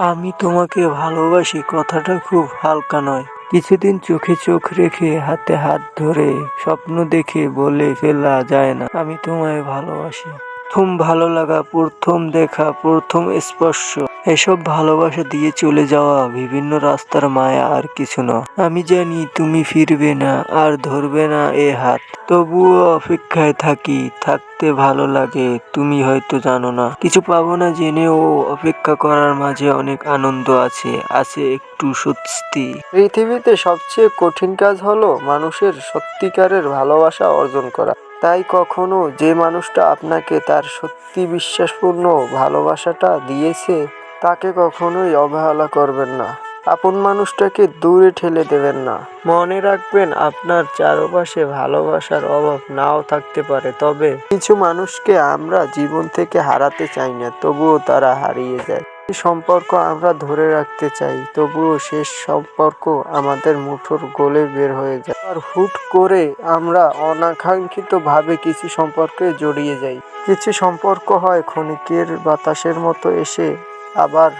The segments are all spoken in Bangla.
আমি তোমাকে ভালোবাসি কথাটা খুব হালকা নয়। কিছুদিন চোখে চোখ রেখে, হাতে হাত ধরে স্বপ্ন দেখে বলে ফেলা যায় না। আমি তোমায় ভালোবাসি। প্রথম ভালো লাগা, প্রথম দেখা, প্রথম স্পর্শ। এসব ভালোবাসা দিয়ে চলে যাওয়া বিভিন্ন রাস্তার মায়া আর কিছু না। আমি জানি তুমি ফিরবে না আর ধরবে না এ হাত। তবুও অপেক্ষায় থাকি, থাকতে ভালো লাগে, তুমি হয়তো জানো না। কিছু পাবো না জেনেও অপেক্ষা করার মাঝে অনেক আনন্দ আছে আছে একটু স্বস্তি। পৃথিবীতে সবচেয়ে কঠিন কাজ হলো মানুষের সত্যিকারের ভালোবাসা অর্জন করা। তাই কখনো যে মানুষটা আপনাকে তার সত্যি বিশ্বাসপূর্ণ ভালোবাসাটা দিয়েছে তাকে কখনোই অবহেলা করবেন না। আপন মানুষটাকে দূরে ঠেলে দেবেন না। মনে রাখবেন, আপনার চারপাশে ভালোবাসার অভাব নাও থাকতে পারে, তবে কিছু মানুষকে আমরা জীবন থেকে হারাতে চাই না, তবুও তারা হারিয়ে যায়। সম্পর্ক আমরা ধরে রাখতে চাই, তবুও শেষ সম্পর্ক আমাদের মুঠোর গোলে বের হয়ে যায়। আর হুট করে আমরা অনাকাঙ্ক্ষিত ভাবে কিছু সম্পর্কে জড়িয়ে যাই। কিছু সম্পর্ক হয় ক্ষণিকের বাতাসের মতো এসে আবার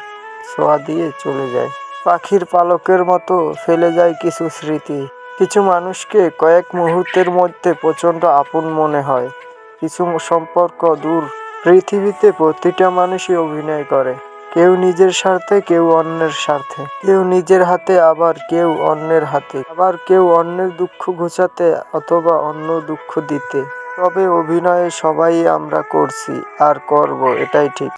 ছোঁয়া দিয়ে চলে যায়। পাখির পালকের মতো ফেলে যায় কিছু স্মৃতি। কিছু মানুষকে কয়েক মুহূর্তের মধ্যে প্রচণ্ড আপন মনে হয়। কিছু সম্পর্ক দূর। পৃথিবীতে প্রতিটা মানুষই অভিনয় করে। কেউ নিজের স্বার্থে, কেউ অন্যের স্বার্থে। কেউ নিজের হাতে, আবার কেউ অন্যের হাতে। আবার কেউ অন্যের দুঃখ ঘোচাতে অথবা অন্য দুঃখ দিতে। তবে অভিনয়ে সবাই আমরা করছি, আর করব, এটাই ঠিক।